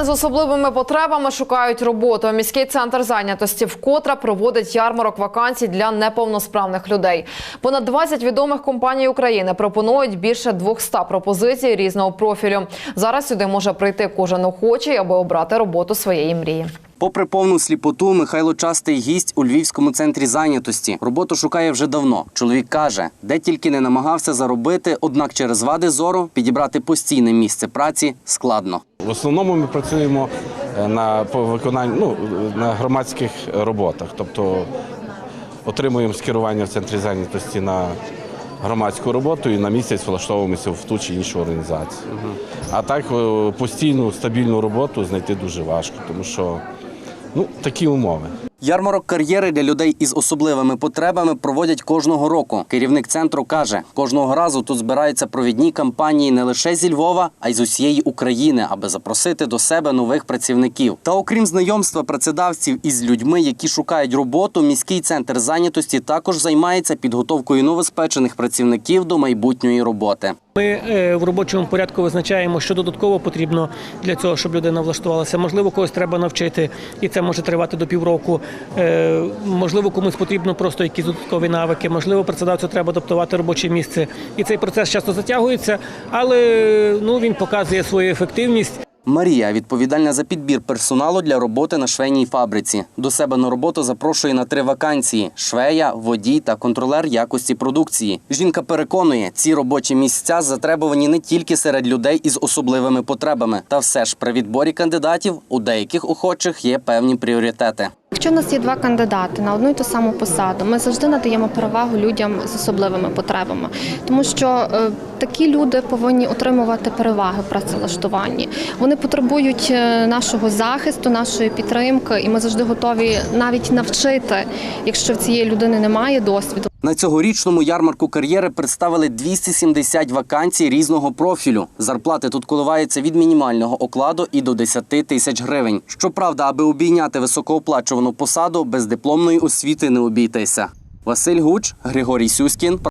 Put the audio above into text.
Громадяни з особливими потребами шукають роботу. Міський центр зайнятості вкотре проводить ярмарок вакансій для неповносправних людей. Понад 20 відомих компаній України пропонують більше 200 пропозицій різного профілю. Зараз сюди може прийти кожен охочий, аби обрати роботу своєї мрії. Попри повну сліпоту, Михайло частий гість у Львівському центрі зайнятості. Роботу шукає вже давно. Чоловік каже, де тільки не намагався заробити, однак через вади зору підібрати постійне місце праці складно. В основному ми працюємо е, на по виконанню ну, на громадських роботах, тобто отримуємо скерування в центрі зайнятості на громадську роботу і на місяць влаштовуємося в ту чи іншу організацію. А так е, постійну стабільну роботу знайти дуже важко, тому що ну, такі умови. Ярмарок кар'єри для людей із особливими потребами проводять кожного року. Керівник центру каже, кожного разу тут збираються провідні кампанії не лише зі Львова, а й з усієї України, аби запросити до себе нових працівників. Та окрім знайомства працедавців із людьми, які шукають роботу, міський центр зайнятості також займається підготовкою новоспечених працівників до майбутньої роботи. Ми е, в робочому порядку визначаємо, що додатково потрібно для цього, щоб людина влаштувалася. Можливо, когось треба навчити, і це може тривати до півроку. Е, Можливо, комусь потрібно просто якісь додаткові навики. Можливо, працедавцю треба адаптувати робоче місце. І цей процес часто затягується, але ну він показує свою ефективність. Марія відповідальна за підбір персоналу для роботи на швейній фабриці. До себе на роботу запрошує на три вакансії: швея, водій та контролер якості продукції. Жінка переконує, ці робочі місця затребувані не тільки серед людей із особливими потребами, та все ж при відборі кандидатів у деяких охочих є певні пріоритети. Якщо у нас є два кандидати на одну і ту саму посаду, ми завжди надаємо перевагу людям з особливими потребами, тому що е, такі люди повинні отримувати переваги в працевлаштуванні. Вони потребують е, нашого захисту, нашої підтримки, і ми завжди готові навіть навчити, якщо в цієї людини немає досвіду. На цьогорічному ярмарку кар'єри представили 270 вакансій різного профілю. Зарплати тут коливаються від мінімального окладу і до 10 тисяч гривень. Щоправда, аби обійняти високооплачувану посаду, без дипломної освіти не обійтися. Василь Гуч, Григорій Сюськін.